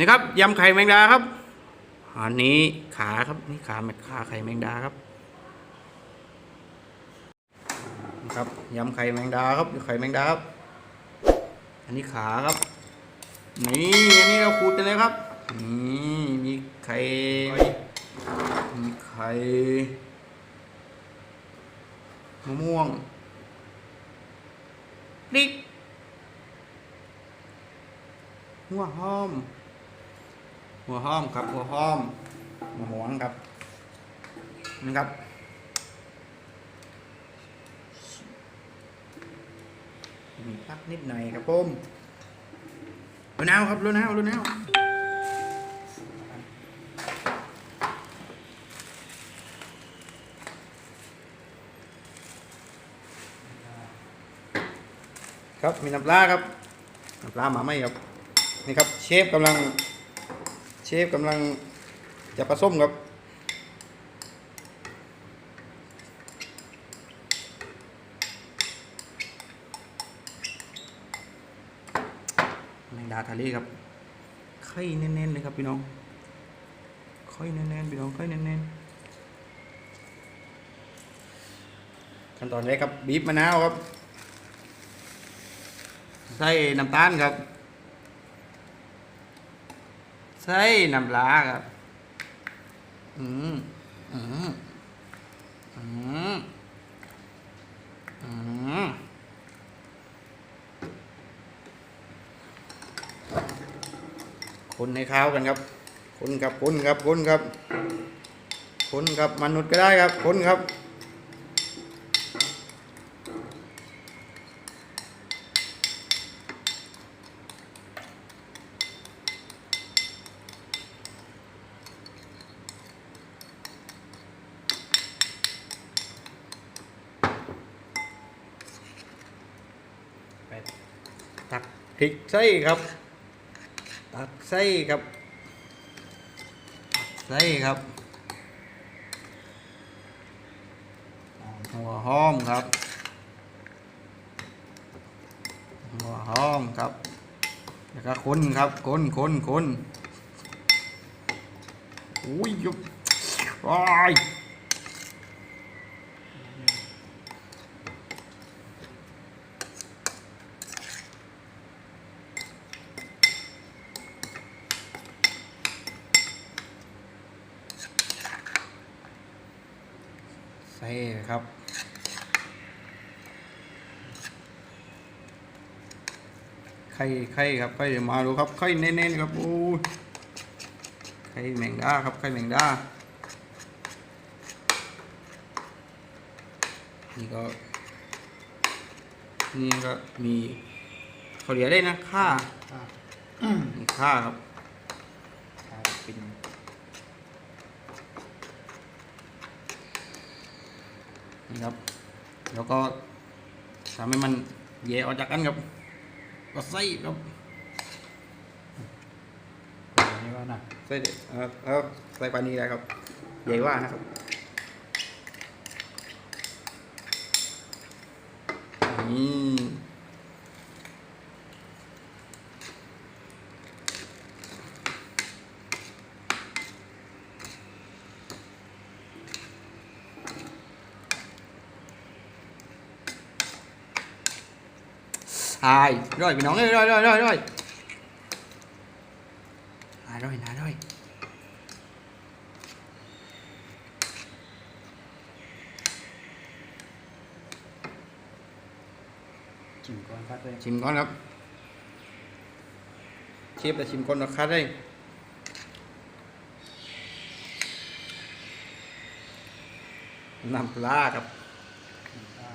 นี่ครับยำไข่แมงดาครับ อันนี้ขาครับนี่ขาแมขาไข่แมงดาครับนี่ครับยำไข่แมงดาครับไข่แมงดาครับ อันนี้ขาครับนี่อันนี้เราขูดกันเลยครับนี่มีไข่มีไข่มะม่วงพริกหัวหอม หัวหอมครับ หัวหอมหัวหวงครับนี่ครับมีพักนิดหน่อยครับผมรู้นาวครับรู้นาวรู้นาวครับมีน้ำปลาครับน้ำปลาหมาไหมครับนี่ครับเชฟกำลัง เชฟกำลังจะผสมครับ แมงดาทะเลครับ ไข่แน่นๆเลยครับพี่น้อง ไข่แน่นๆพี่น้องไข่แน่นๆขั้นตอนแรกครับบีบมะนาวครับ ใส่น้ำตาลครับ ใส่น้ำปลาครับ อืมอืมอืมอืมคนให้ข้ากันครับ คนครับคนครับคนครับ คนครับมนุษย์ก็ได้ครับ คนครับ พริกไส้ครับ ตักไส้ครับไส้ครับหัวหอมครับ หัวหอมครับแล้วก็คนครับคนคนคนอุ้ยยุบว้าย ใส่ครับ ไข่ไข่ครับไข่มาดูครับไข่เน้นๆครับโอ้ยไข่แมงดาครับไข่แมงดานี่ก็นี่ก็มีเขาเรียกได้นะข้าอ่ามีข้าครับ ขายเป็น นี่ ครับ แล้วก็ทำให้มันแยกออกจากกันครับก็ใส่ครับอันนี้ว่าหนักใส่เด็ดเออเออใส่ปลานีได้ครับใหญ่ว่านะครับนี่ ใช่ร่อยพี่น้องเอ้ยร่อยร่อยร่อยร่อยอ่าร่อยนะร่อยจิ้มก่อนครับเลยชิมก่อนครับเชฟจะชิมก่อนนะครับได้น้ำปลาครับ อ่า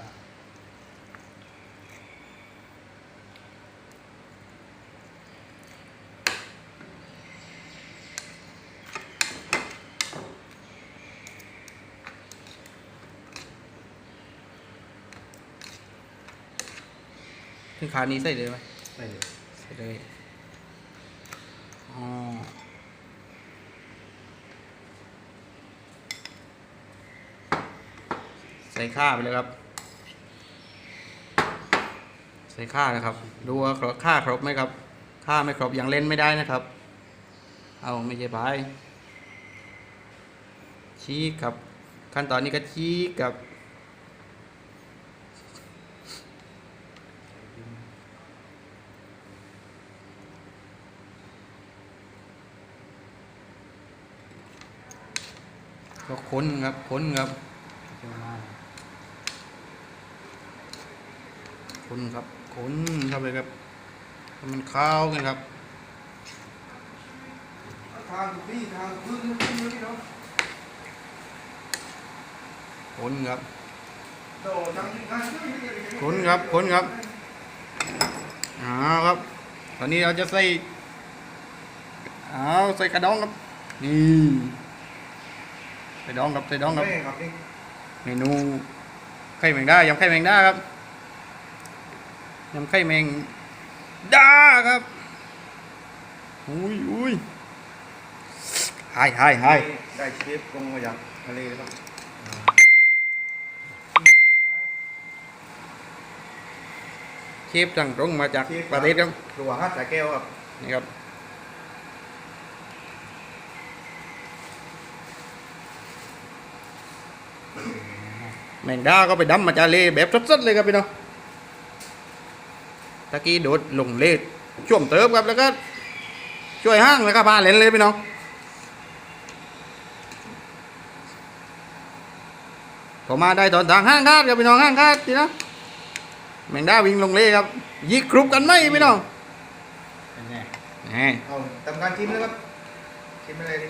ขึ้นขานี้ใส่เลยไหมใส่เลยใส่เลยอ๋อใส่ข้าไปเลยครับ ใส่ข้านะครับ ดูว่าครบข้าครบไหมครับข้าไม่ครบยังเล่นไม่ได้นะครับ เอาไม่ใช่พายชี้กับ ขั้นตอนนี้ก็ชี้กับ ก็ค้นครับค้นครับเจ้ามาค้นครับค้นเข้าไปครับให้มันเข้าวกันครับทางพี่ทางพื้นพื้นนี่เนาะค้นครับโดทางทางค้นครับค้นครับเอ้าวครับ ตอนนี้เราจะใส่เอาใส่กระดองครับนี่ ใส่ดองครับใส่ดองครับแม่ครับนี่เมนูไข่แมงดายำไข่แมงดาครับยำไข่แมงดาครับอุ้ยอุ้ยหายหายหายได้เชฟลงมาจากทะเลครับเชฟสั่งตรงมาจากประเทศครับหลวงฮัทสายแก้วครับนี่ครับ แมงดาก็ไปดำมาจากเลแบบสดๆเลยครับพี่น้องตะกี้โดดลงเลช่วงเติมครับแล้วก็ช่วยห้างแล้วก็พาเล่นเลยพี่น้องพอมาได้ตอนทางห้างคาดครับพี่น้องห้างคาดทีนะแมงดาวิ่งลงเลครับยิกครุบกันไหมพี่น้องเป็นไงแหมเอาทำการชิมเลยครับชิมอะไรดิ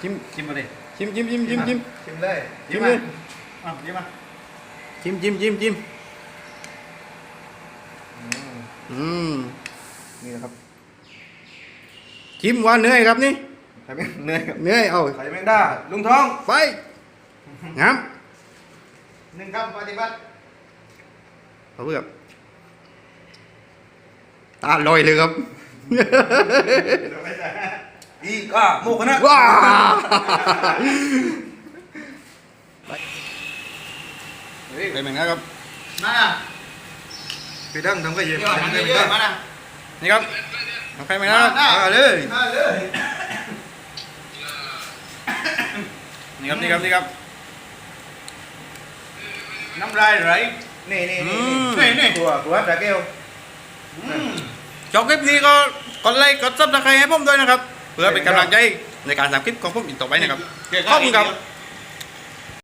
ชิมชิมมาดิ ชิมชิมชิมชิมชิมชิมเลยชิมเลยอะชิมมาชิมชิมชิมชิมอืมอืมนี่นะครับชิมว่าเหนื่อยครับนี่ไข่แมงเนยครับเหนื่อยเอาไข่แมงดาลุงทองไฟงามหนึ่งคำปฏิบัติเอาเพื่อตาลอยเลยครับ อีกอะโมกนะว้าเฮ้ยเป็นเหมือนกันครับมาพี่ดังทำก็เยอะนี่ครับทำก็นี่เยคอะรับมานะนี่ครับเอาใครไหมครับมาเลยมาเลยนี่ครับนี่ครับนี่ครับน้ำลายไหลนี่นี่นี่อืมนี่นี่ตัวตัวตะแก้วชอบคลิปนี้ก็กดไลค์กดซับสไครต์ให้ผมด้วยนะครับ เพื่อเป็นกำลังใจในการทำคลิปของผมอีกต่อไปนะครับขอบคุณครับ